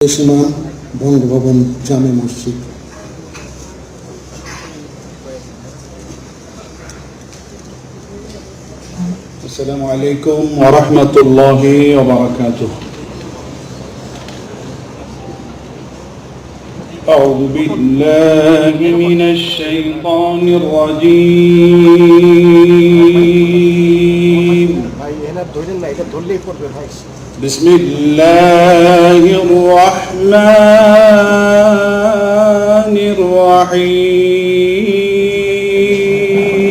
সীমা বঙ্গভবন জামে মসজিদ السلام عليكم ورحمة الله وبركاته أعوذ بالله من الشيطان الرجيم ভাই এনার ধরেন না এটা ধরলেই পড়বে ভাই بسم الله الرحمن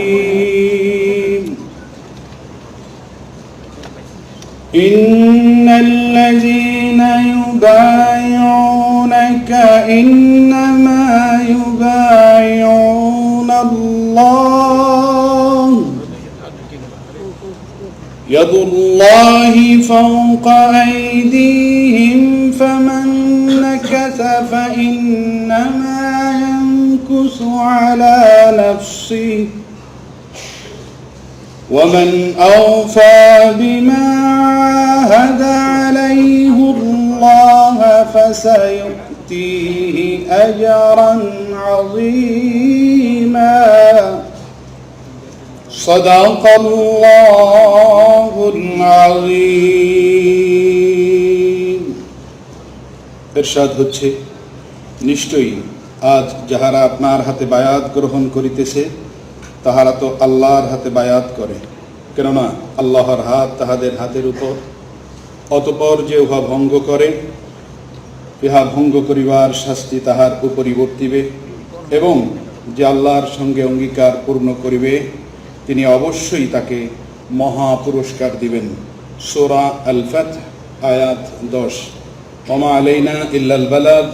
الرحيم إن الذين يبايعونك إنما يبايعون يد الله فوق أيديهم فمن نكث فإنما ينكث على نفسه ومن أوفى بما عاهد عليه الله فسيؤتيه أجرا عظيما صدق الله العظيم এরশাদ হচ্ছে নিশ্চয়ই আজ যাহারা আপনার হাতে বায়াত গ্রহণ করিতেছে তাহারা তো আল্লাহর হাতে বায়াত করে কেননা আল্লাহর হাত তাহাদের হাতের উপর অতপর যে উহা ভঙ্গ করে ইহা ভঙ্গ করিবার শাস্তি তাহার উপরই বর্তিবে এবং যে আল্লাহর সঙ্গে অঙ্গীকার পূর্ণ করিবে তিনি অবশ্যই তাকে মহা পুরস্কার দিবেন। সোরা আলফাত আয়াত দশ। ওমা আলাইনা ইল্লাল বালাদ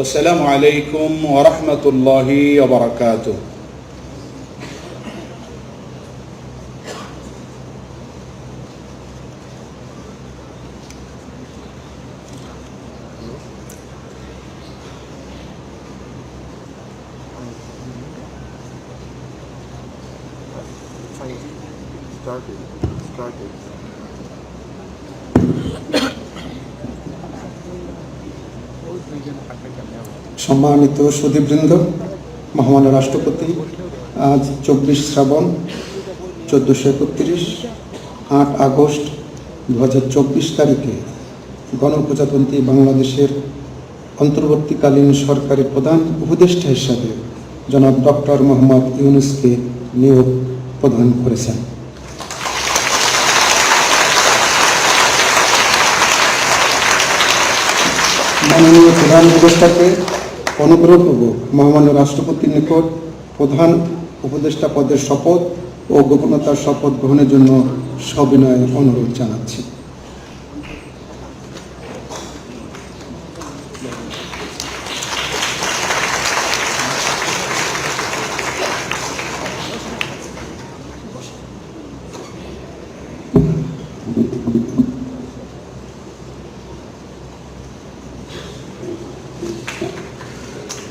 ওসালামু আলাইকুম ওরহমতুল্লাহি ওবরাকাতুহ স্টার্টেড স্টার্টেড সম্মানিত সুদীপবৃন্দ, মহামান্য রাষ্ট্রপতি, আজ চব্বিশ শ্রাবণ, চোদ্দোশো একত্রিশ, আট আগস্ট দু হাজার চব্বিশ তারিখে গণপ্রজাতন্ত্রী বাংলাদেশের অন্তর্বর্তীকালীন সরকারি প্রধান উপদেষ্টা হিসাবে জনাব ডক্টর মোহাম্মদ ইউনুসকে নিয়োগ প্রদান করেছেন। মাননীয় প্রধান উপদেষ্টাকে অনুগ্রহপূর্বক মহামান্য রাষ্ট্রপতির নিকট প্রধান উপদেষ্টা পদের শপথ ও গোপনতার শপথ গ্রহণের জন্য সবিনয় অনুরোধ জানাচ্ছি।